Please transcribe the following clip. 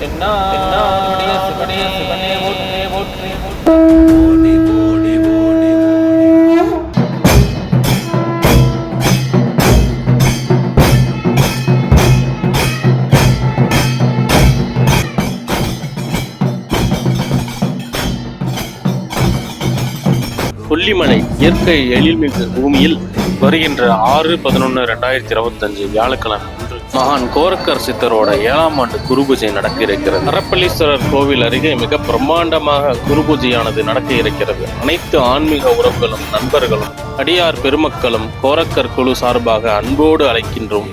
சிவனே சிவனே கொல்லிமலை இயற்கை எழில்மிகு பூமியில் வருகின்ற ஆறு பதினொன்று ரெண்டாயிரத்தி இருபத்தஞ்சு வியாழக்கிழமை. அன்று மகான் கோரக்கர் சித்தரோட ஏழாம் ஆண்டு குருபூஜை நடக்க இருக்கிறது. நரப்பள்ளீஸ்வரர் கோவில் அருகே மிக பிரம்மாண்டமாக குருபூஜையானது நடக்க இருக்கிறது. அனைத்து ஆன்மீக உறவுகளும் நண்பர்களும் அடியார் பெருமக்களும் கோரக்கர் குழு சார்பாக அன்போடு அழைக்கின்றோம்.